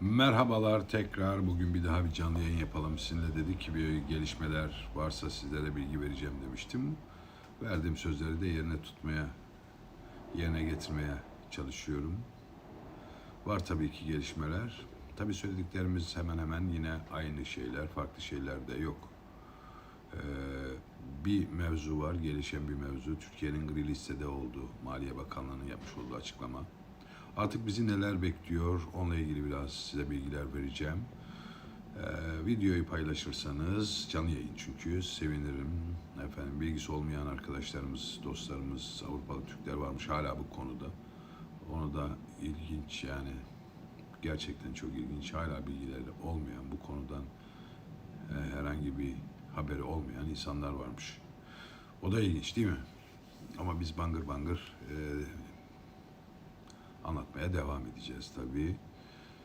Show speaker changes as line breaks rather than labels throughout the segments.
Merhabalar tekrar. Bugün bir daha bir canlı yayın yapalım sizinle. Dedik ki bir gelişmeler varsa sizlere bilgi vereceğim demiştim. Verdiğim sözleri de yerine tutmaya, yerine getirmeye çalışıyorum. Var tabii ki gelişmeler. Tabii söylediklerimiz hemen hemen yine aynı şeyler, farklı şeyler de yok. Ee, bir mevzu var, gelişen bir mevzu. Türkiye'nin gri listede olduğu, Maliye Bakanlığı'nın yapmış olduğu açıklama. Artık bizi neler bekliyor, onunla ilgili biraz size bilgiler vereceğim. Ee, videoyu paylaşırsanız, canlı yayın çünkü sevinirim. Efendim bilgisi olmayan arkadaşlarımız, dostlarımız, Avrupalı Türkler varmış hala bu konuda. Onu da ilginç yani gerçekten çok ilginç. Hala bilgileri olmayan bu konudan e, herhangi bir haberi olmayan insanlar varmış. O da ilginç değil mi? Ama biz bangır bangır e, anlatmaya devam edeceğiz tabii.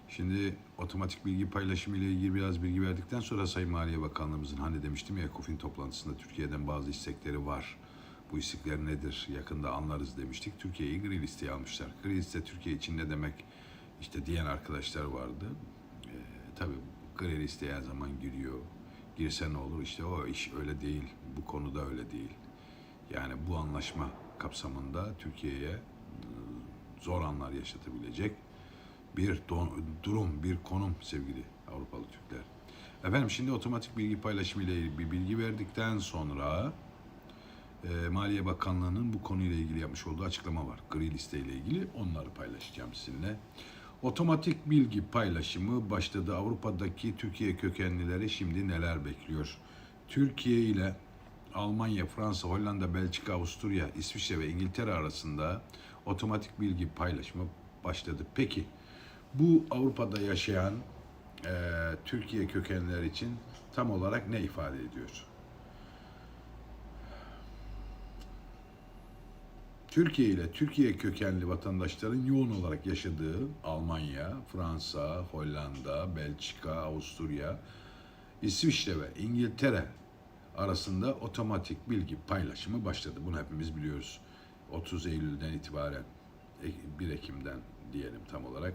Şimdi otomatik bilgi paylaşımı ile ilgili biraz bilgi verdikten sonra Sayın Maliye Bakanlığımızın hani demiştim ya ECOFIN toplantısında Türkiye'den bazı istekleri var. Bu istekler nedir? Yakında anlarız demiştik. Türkiye'yi gri listeye almışlar. Gri liste Türkiye için ne demek? İşte diyen arkadaşlar vardı. Ee, tabii gri listeye her zaman giriyor. Girse ne olur? İşte o iş öyle değil. Bu konuda öyle değil. Yani bu anlaşma kapsamında Türkiye'ye e, zor anlar yaşatabilecek bir don- durum, bir konum sevgili Avrupalı Türkler. Efendim şimdi otomatik bilgi paylaşımı ile ilgili bir bilgi verdikten sonra e, Maliye Bakanlığı'nın bu konuyla ilgili yapmış olduğu açıklama var. Gri liste ile ilgili onları paylaşacağım sizinle. Otomatik bilgi paylaşımı başladı. Avrupa'daki Türkiye kökenlileri şimdi neler bekliyor? Türkiye ile Almanya, Fransa, Hollanda, Belçika, Avusturya, İsviçre ve İngiltere arasında otomatik bilgi paylaşımı başladı. Peki bu Avrupa'da yaşayan eee, Türkiye kökenliler için tam olarak ne ifade ediyor? Türkiye ile Türkiye kökenli vatandaşların yoğun olarak yaşadığı Almanya, Fransa, Hollanda, Belçika, Avusturya, İsviçre ve İngiltere arasında otomatik bilgi paylaşımı başladı. Bunu hepimiz biliyoruz. 30 Eylül'den itibaren, 1 Ekim'den diyelim tam olarak.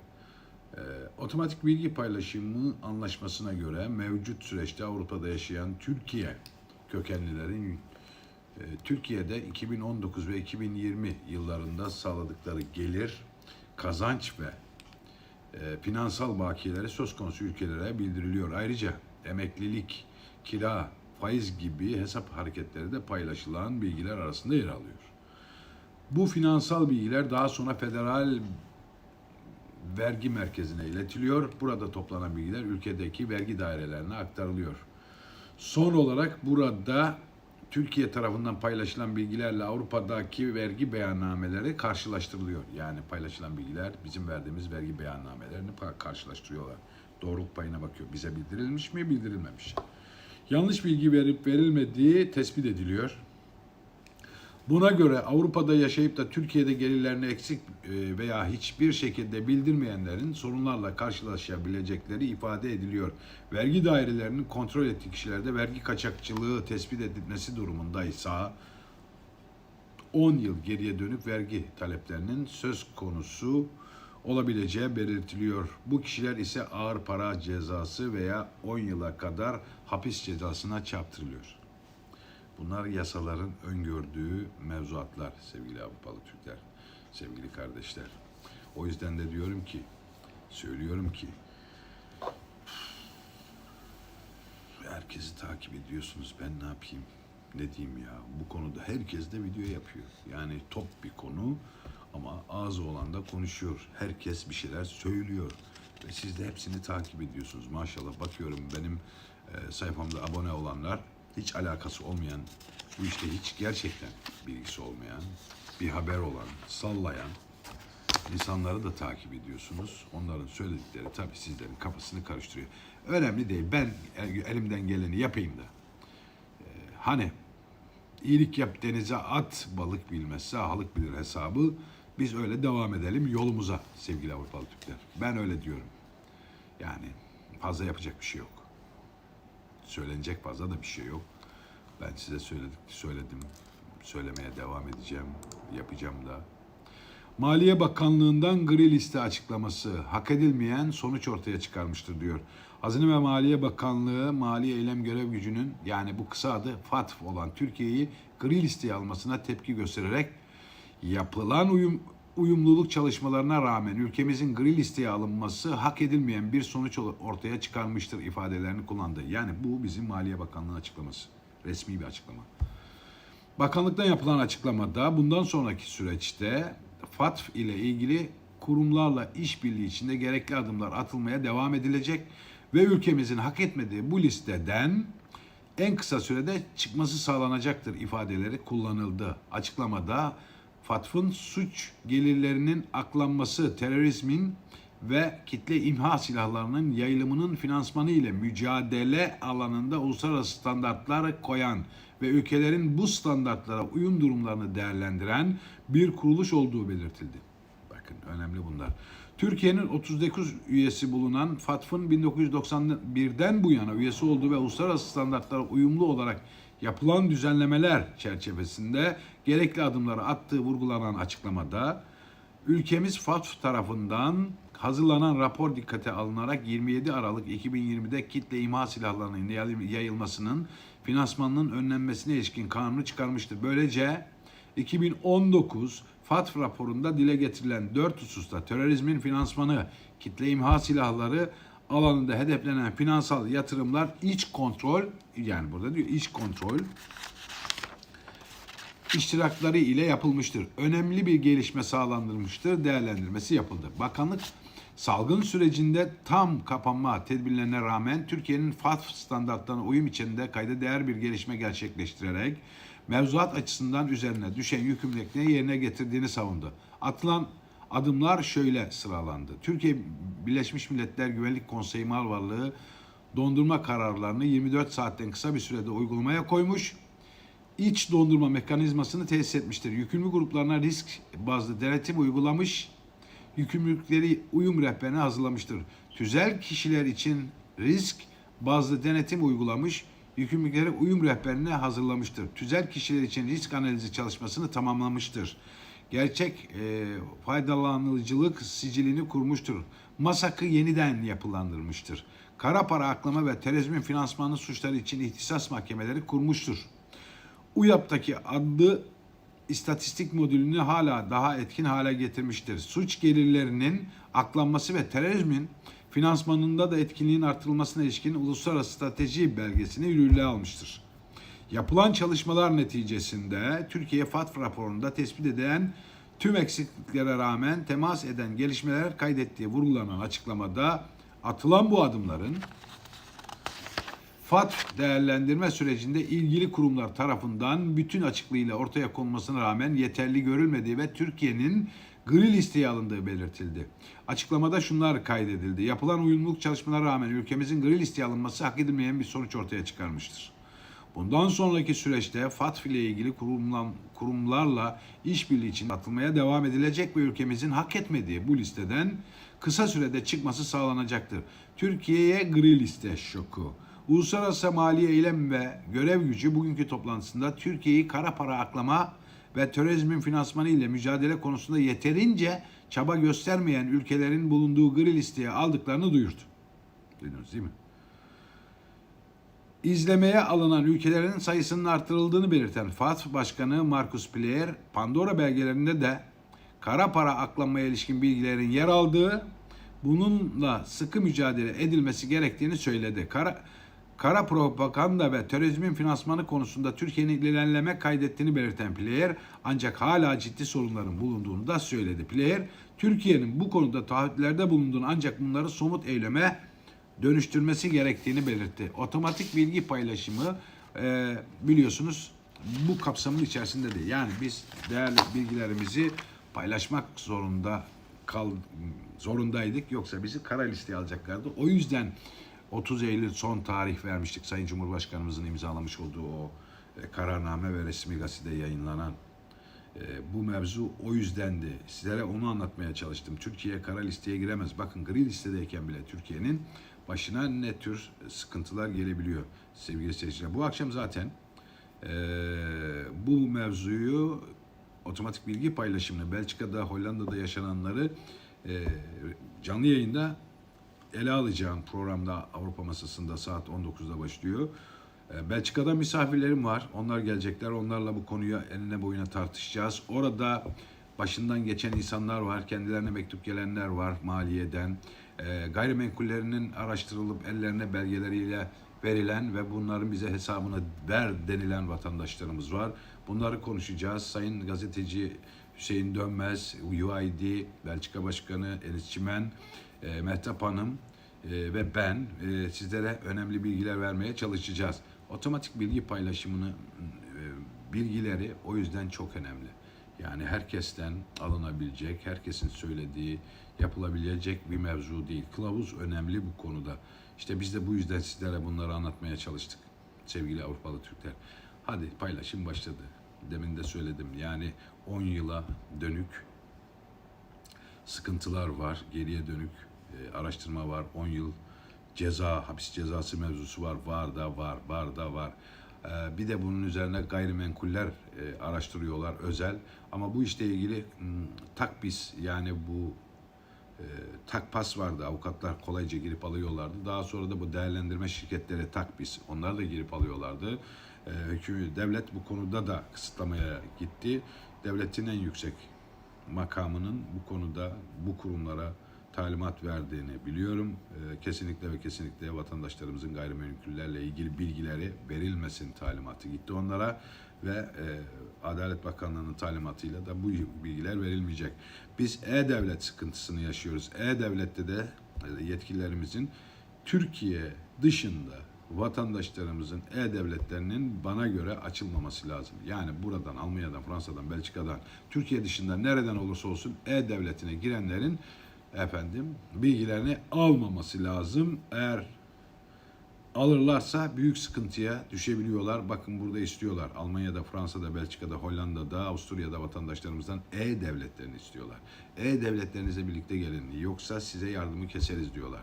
Ee, otomatik bilgi paylaşımı anlaşmasına göre mevcut süreçte Avrupa'da yaşayan Türkiye kökenlilerin e, Türkiye'de 2019 ve 2020 yıllarında sağladıkları gelir, kazanç ve e, finansal bakiyeleri söz konusu ülkelere bildiriliyor. Ayrıca emeklilik, kira, faiz gibi hesap hareketleri de paylaşılan bilgiler arasında yer alıyor. Bu finansal bilgiler daha sonra federal vergi merkezine iletiliyor. Burada toplanan bilgiler ülkedeki vergi dairelerine aktarılıyor. Son olarak burada Türkiye tarafından paylaşılan bilgilerle Avrupa'daki vergi beyannameleri karşılaştırılıyor. Yani paylaşılan bilgiler bizim verdiğimiz vergi beyannamelerini karşılaştırıyorlar. Doğruluk payına bakıyor. Bize bildirilmiş mi, bildirilmemiş. mi? Yanlış bilgi verip verilmediği tespit ediliyor. Buna göre Avrupa'da yaşayıp da Türkiye'de gelirlerini eksik e, veya hiçbir şekilde bildirmeyenlerin sorunlarla karşılaşabilecekleri ifade ediliyor. Vergi dairelerinin kontrol ettiği kişilerde vergi kaçakçılığı tespit edilmesi durumundaysa 10 yıl geriye dönük vergi taleplerinin söz konusu olabileceği belirtiliyor. Bu kişiler ise ağır para cezası veya 10 yıla kadar hapis cezasına çarptırılıyor. Bunlar yasaların öngördüğü mevzuatlar sevgili Avrupalı Türkler, sevgili kardeşler. O yüzden de diyorum ki, söylüyorum ki herkesi takip ediyorsunuz. Ben ne yapayım? Ne diyeyim ya? Bu konuda herkes de video yapıyor. Yani top bir konu ama ağzı olan da konuşuyor. Herkes bir şeyler söylüyor. Ve siz de hepsini takip ediyorsunuz. Maşallah bakıyorum benim e, sayfamda abone olanlar hiç alakası olmayan, bu işte hiç gerçekten bilgisi olmayan, bir haber olan, sallayan insanları da takip ediyorsunuz. Onların söyledikleri tabii sizlerin kafasını karıştırıyor. Önemli değil. Ben elimden geleni yapayım da. Ee, hani iyilik yap denize at, balık bilmez, sahalık bilir hesabı. Biz öyle devam edelim yolumuza sevgili Avrupalı Türkler. Ben öyle diyorum. Yani fazla yapacak bir şey yok. Söylenecek fazla da bir şey yok. Ben size söyledik, söyledim. Söylemeye devam edeceğim. Yapacağım da. Maliye Bakanlığı'ndan gri liste açıklaması hak edilmeyen sonuç ortaya çıkarmıştır diyor. Hazine ve Maliye Bakanlığı Mali Eylem Görev Gücü'nün yani bu kısa adı FATF olan Türkiye'yi gri listeye almasına tepki göstererek yapılan uyum, uyumluluk çalışmalarına rağmen ülkemizin gri listeye alınması hak edilmeyen bir sonuç ortaya çıkarmıştır ifadelerini kullandı. Yani bu bizim Maliye Bakanlığı'nın açıklaması. Resmi bir açıklama. Bakanlıktan yapılan açıklamada bundan sonraki süreçte FATF ile ilgili kurumlarla işbirliği içinde gerekli adımlar atılmaya devam edilecek ve ülkemizin hak etmediği bu listeden en kısa sürede çıkması sağlanacaktır ifadeleri kullanıldı. Açıklamada FATF'ın suç gelirlerinin aklanması, terörizmin ve kitle imha silahlarının yayılımının finansmanı ile mücadele alanında uluslararası standartlar koyan ve ülkelerin bu standartlara uyum durumlarını değerlendiren bir kuruluş olduğu belirtildi. Bakın önemli bunlar. Türkiye'nin 39 üyesi bulunan FATF'ın 1991'den bu yana üyesi olduğu ve uluslararası standartlara uyumlu olarak yapılan düzenlemeler çerçevesinde gerekli adımları attığı vurgulanan açıklamada ülkemiz FATF tarafından hazırlanan rapor dikkate alınarak 27 Aralık 2020'de kitle imha silahlarının yayılmasının finansmanının önlenmesine ilişkin kanunu çıkarmıştır. Böylece 2019 FATF raporunda dile getirilen dört hususta terörizmin finansmanı, kitle imha silahları alanında hedeflenen finansal yatırımlar iç kontrol yani burada diyor iç kontrol iştirakları ile yapılmıştır. Önemli bir gelişme sağlandırmıştır. Değerlendirmesi yapıldı. Bakanlık salgın sürecinde tam kapanma tedbirlerine rağmen Türkiye'nin FATF standartlarına uyum içinde kayda değer bir gelişme gerçekleştirerek mevzuat açısından üzerine düşen yükümlülüklerini yerine getirdiğini savundu. Atılan adımlar şöyle sıralandı. Türkiye Birleşmiş Milletler Güvenlik Konseyi Mal Varlığı dondurma kararlarını 24 saatten kısa bir sürede uygulamaya koymuş iç dondurma mekanizmasını tesis etmiştir. Yükümlü gruplarına risk bazlı denetim uygulamış, yükümlülükleri uyum rehberini hazırlamıştır. Tüzel kişiler için risk bazlı denetim uygulamış, yükümlülükleri uyum rehberini hazırlamıştır. Tüzel kişiler için risk analizi çalışmasını tamamlamıştır. Gerçek e, faydalanıcılık sicilini kurmuştur. MASAK'ı yeniden yapılandırmıştır. Kara para aklama ve terörizmin finansmanı suçları için ihtisas mahkemeleri kurmuştur. UYAP'taki adlı istatistik modülünü hala daha etkin hale getirmiştir. Suç gelirlerinin aklanması ve terörizmin finansmanında da etkinliğin artırılmasına ilişkin uluslararası strateji belgesini yürürlüğe almıştır. Yapılan çalışmalar neticesinde Türkiye FATF raporunda tespit edilen tüm eksikliklere rağmen temas eden gelişmeler kaydettiği vurgulanan açıklamada atılan bu adımların FATF değerlendirme sürecinde ilgili kurumlar tarafından bütün açıklığıyla ortaya konmasına rağmen yeterli görülmediği ve Türkiye'nin gri listeye alındığı belirtildi. Açıklamada şunlar kaydedildi. Yapılan uyumluluk çalışmalarına rağmen ülkemizin gri listeye alınması hak edilmeyen bir sonuç ortaya çıkarmıştır. Bundan sonraki süreçte FATF ile ilgili kurumlan, kurumlarla işbirliği için atılmaya devam edilecek ve ülkemizin hak etmediği bu listeden kısa sürede çıkması sağlanacaktır. Türkiye'ye gri liste şoku. Uluslararası Mali Eylem ve Görev Gücü bugünkü toplantısında Türkiye'yi kara para aklama ve terörizmin finansmanı ile mücadele konusunda yeterince çaba göstermeyen ülkelerin bulunduğu gri listeye aldıklarını duyurdu. Duydunuz değil mi? İzlemeye alınan ülkelerin sayısının artırıldığını belirten FATF Başkanı Markus Pleyer, Pandora belgelerinde de kara para aklanmaya ilişkin bilgilerin yer aldığı, bununla sıkı mücadele edilmesi gerektiğini söyledi. Kara, kara propaganda ve terörizmin finansmanı konusunda Türkiye'nin ilerleme kaydettiğini belirten Player ancak hala ciddi sorunların bulunduğunu da söyledi. Player, Türkiye'nin bu konuda taahhütlerde bulunduğunu ancak bunları somut eyleme dönüştürmesi gerektiğini belirtti. Otomatik bilgi paylaşımı e, biliyorsunuz bu kapsamın içerisinde değil. Yani biz değerli bilgilerimizi paylaşmak zorunda kal zorundaydık. Yoksa bizi kara listeye alacaklardı. O yüzden 30 Eylül son tarih vermiştik. Sayın Cumhurbaşkanımızın imzalamış olduğu o e, kararname ve resmi gazetede yayınlanan e, bu mevzu o yüzdendi. Sizlere onu anlatmaya çalıştım. Türkiye kara listeye giremez. Bakın gri listedeyken bile Türkiye'nin başına ne tür sıkıntılar gelebiliyor sevgili seyirciler. Bu akşam zaten e, bu mevzuyu otomatik bilgi paylaşımını, Belçika'da, Hollanda'da yaşananları e, canlı yayında ele alacağım programda Avrupa Masası'nda saat 19'da başlıyor. E, Belçika'da misafirlerim var. Onlar gelecekler. Onlarla bu konuyu eline boyuna tartışacağız. Orada başından geçen insanlar var. Kendilerine mektup gelenler var maliyeden. E, gayrimenkullerinin araştırılıp ellerine belgeleriyle verilen ve bunların bize hesabını ver denilen vatandaşlarımız var. Bunları konuşacağız. Sayın gazeteci Hüseyin Dönmez, UID, Belçika Başkanı Enis Çimen, e, Mehtap Hanım e, ve ben e, sizlere önemli bilgiler vermeye çalışacağız. Otomatik bilgi paylaşımını, bilgileri o yüzden çok önemli. Yani herkesten alınabilecek, herkesin söylediği, yapılabilecek bir mevzu değil. Kılavuz önemli bu konuda. İşte biz de bu yüzden sizlere bunları anlatmaya çalıştık sevgili Avrupalı Türkler. Hadi paylaşım başladı. Demin de söyledim. Yani 10 yıla dönük sıkıntılar var. Geriye dönük e, araştırma var. 10 yıl ceza, hapis cezası mevzusu var. Var da var, var da var. E, bir de bunun üzerine gayrimenkuller e, araştırıyorlar özel. Ama bu işle ilgili m, takbis yani bu e, takpas vardı. Avukatlar kolayca girip alıyorlardı. Daha sonra da bu değerlendirme şirketleri takbis. Onlar da girip alıyorlardı. E, hüküm, devlet bu konuda da kısıtlamaya gitti. Devletin en yüksek makamının bu konuda bu kurumlara talimat verdiğini biliyorum. E, kesinlikle ve kesinlikle vatandaşlarımızın gayrimenkullerle ilgili bilgileri verilmesin talimatı gitti onlara ve e, Adalet Bakanlığı'nın talimatıyla da bu bilgiler verilmeyecek. Biz e-devlet sıkıntısını yaşıyoruz. E-devlette de e, yetkililerimizin Türkiye dışında vatandaşlarımızın e-devletlerinin bana göre açılmaması lazım. Yani buradan, Almanya'dan, Fransa'dan, Belçika'dan, Türkiye dışında nereden olursa olsun e-devletine girenlerin efendim bilgilerini almaması lazım. Eğer alırlarsa büyük sıkıntıya düşebiliyorlar. Bakın burada istiyorlar. Almanya'da, Fransa'da, Belçika'da, Hollanda'da, Avusturya'da vatandaşlarımızdan e-devletlerini istiyorlar. E-devletlerinizle birlikte gelin. Yoksa size yardımı keseriz diyorlar.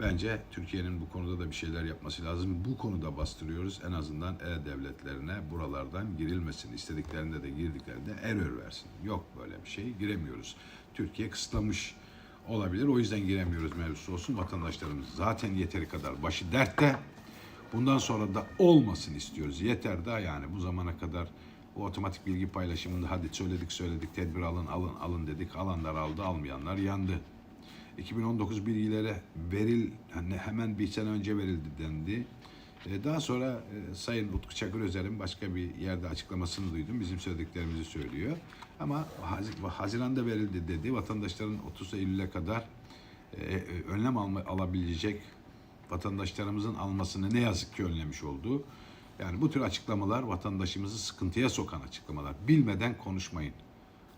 Bence Türkiye'nin bu konuda da bir şeyler yapması lazım. Bu konuda bastırıyoruz. En azından e-devletlerine buralardan girilmesin. İstediklerinde de girdiklerinde error versin. Yok böyle bir şey. Giremiyoruz. Türkiye kısıtlamış olabilir. O yüzden giremiyoruz mevzusu olsun. Vatandaşlarımız zaten yeteri kadar başı dertte. Bundan sonra da olmasın istiyoruz. Yeter daha yani bu zamana kadar o otomatik bilgi paylaşımında hadi söyledik söyledik tedbir alın alın alın dedik. Alanlar aldı almayanlar yandı. 2019 bilgileri veril hani hemen bir sene önce verildi dendi. E, Daha sonra e, Sayın Utku Çakır Özer'in başka bir yerde açıklamasını duydum. Bizim söylediklerimizi söylüyor. Ama Haz- Haziran'da verildi dedi. Vatandaşların 30 Eylül'e kadar e, önlem alabilecek vatandaşlarımızın almasını ne yazık ki önlemiş oldu. Yani bu tür açıklamalar vatandaşımızı sıkıntıya sokan açıklamalar. Bilmeden konuşmayın.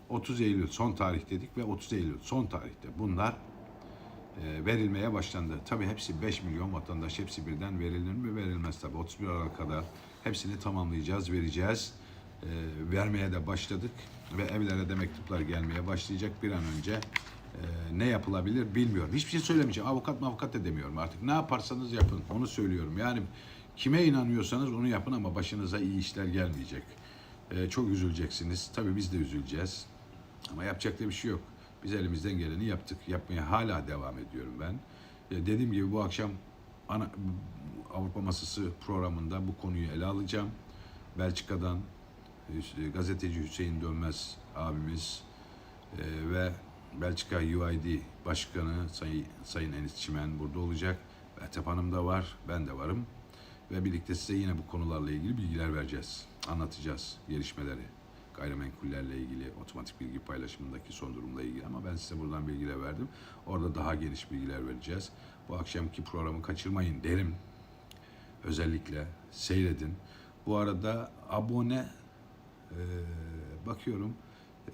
30 Eylül son tarih dedik ve 30 Eylül son tarihte bunlar verilmeye başlandı. Tabii hepsi 5 milyon vatandaş hepsi birden verilir mi? Verilmez tabii. 31 Aralık'a kadar hepsini tamamlayacağız, vereceğiz. E, vermeye de başladık ve evlere de mektuplar gelmeye başlayacak bir an önce. e, ne yapılabilir bilmiyorum. Hiçbir şey söylemeyeceğim. Avukat avukat da demiyorum artık. Ne yaparsanız yapın. Onu söylüyorum. Yani kime inanıyorsanız onu yapın ama başınıza iyi işler gelmeyecek. E, çok üzüleceksiniz. Tabii biz de üzüleceğiz. Ama yapacak da bir şey yok. Biz elimizden geleni yaptık. Yapmaya hala devam ediyorum ben. E, dediğim gibi bu akşam ana, Avrupa Masası programında bu konuyu ele alacağım. Belçika'dan e, gazeteci Hüseyin Dönmez abimiz e, ve Belçika UID Başkanı Sayın, Sayın Enis Çimen burada olacak. Betep Hanım da var, ben de varım. Ve birlikte size yine bu konularla ilgili bilgiler vereceğiz. Anlatacağız gelişmeleri gayrimenkullerle ilgili, otomatik bilgi paylaşımındaki son durumla ilgili ama ben size buradan bilgiler verdim. Orada daha geniş bilgiler vereceğiz. Bu akşamki programı kaçırmayın derim. Özellikle seyredin. Bu arada abone e, bakıyorum e,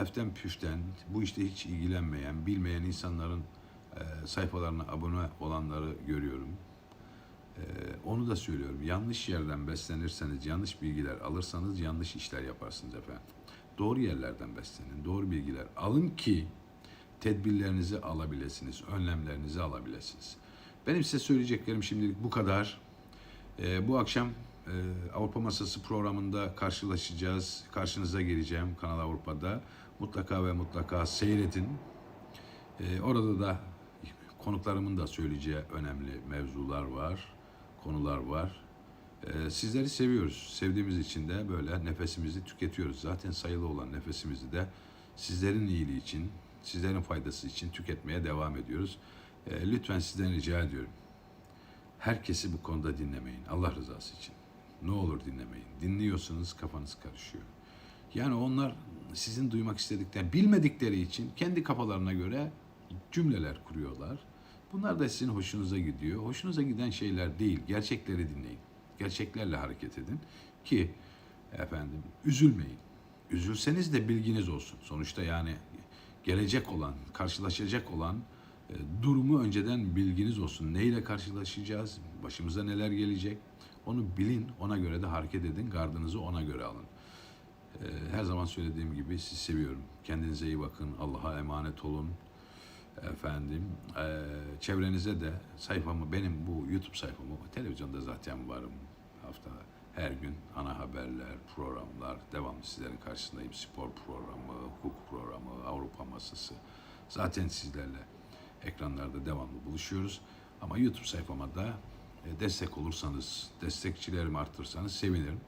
eften püften bu işte hiç ilgilenmeyen, bilmeyen insanların e, sayfalarına abone olanları görüyorum. Ee, onu da söylüyorum. Yanlış yerden beslenirseniz, yanlış bilgiler alırsanız yanlış işler yaparsınız efendim. Doğru yerlerden beslenin, doğru bilgiler alın ki tedbirlerinizi alabilirsiniz, önlemlerinizi alabilirsiniz. Benim size söyleyeceklerim şimdilik bu kadar. Ee, bu akşam Ee, Avrupa Masası programında karşılaşacağız. Karşınıza geleceğim Kanal Avrupa'da. Mutlaka ve mutlaka seyredin. Ee, orada da konuklarımın da söyleyeceği önemli mevzular var, konular var. Ee, sizleri seviyoruz. Sevdiğimiz için de böyle nefesimizi tüketiyoruz. Zaten sayılı olan nefesimizi de sizlerin iyiliği için, sizlerin faydası için tüketmeye devam ediyoruz. Ee, lütfen sizden rica ediyorum. Herkesi bu konuda dinlemeyin. Allah rızası için. Ne olur dinlemeyin. Dinliyorsanız kafanız karışıyor. Yani onlar sizin duymak istediklerini bilmedikleri için kendi kafalarına göre cümleler kuruyorlar. Bunlar da sizin hoşunuza gidiyor. Hoşunuza giden şeyler değil. Gerçekleri dinleyin. Gerçeklerle hareket edin ki efendim üzülmeyin. Üzülseniz de bilginiz olsun. Sonuçta yani gelecek olan, karşılaşacak olan e, durumu önceden bilginiz olsun. Neyle karşılaşacağız? Başımıza neler gelecek? Onu bilin, ona göre de hareket edin. Gardınızı ona göre alın. E, Her zaman söylediğim gibi sizi seviyorum. Kendinize iyi bakın. Allah'a emanet olun. Efendim, e, çevrenize de sayfamı, benim bu YouTube sayfamı, televizyonda zaten varım. Hafta her gün ana haberler, programlar, devamlı sizlerin karşısındayım. Spor programı, hukuk programı, Avrupa masası. Zaten sizlerle ekranlarda devamlı buluşuyoruz. Ama YouTube sayfama da e, destek olursanız, destekçilerimi arttırsanız sevinirim.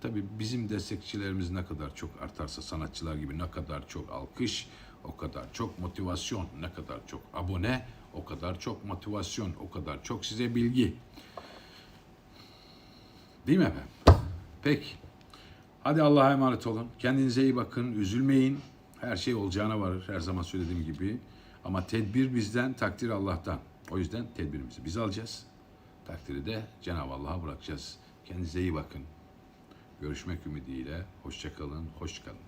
Tabii bizim destekçilerimiz ne kadar çok artarsa sanatçılar gibi ne kadar çok alkış, o kadar çok motivasyon, ne kadar çok abone, o kadar çok motivasyon, o kadar çok size bilgi. Değil mi efendim? Peki. Hadi Allah'a emanet olun. Kendinize iyi bakın. Üzülmeyin. Her şey olacağına varır. Her zaman söylediğim gibi. Ama tedbir bizden, takdir Allah'tan. O yüzden tedbirimizi biz alacağız. Takdiri de Cenab-ı Allah'a bırakacağız. Kendinize iyi bakın. Görüşmek ümidiyle. Hoşçakalın, hoş kalın.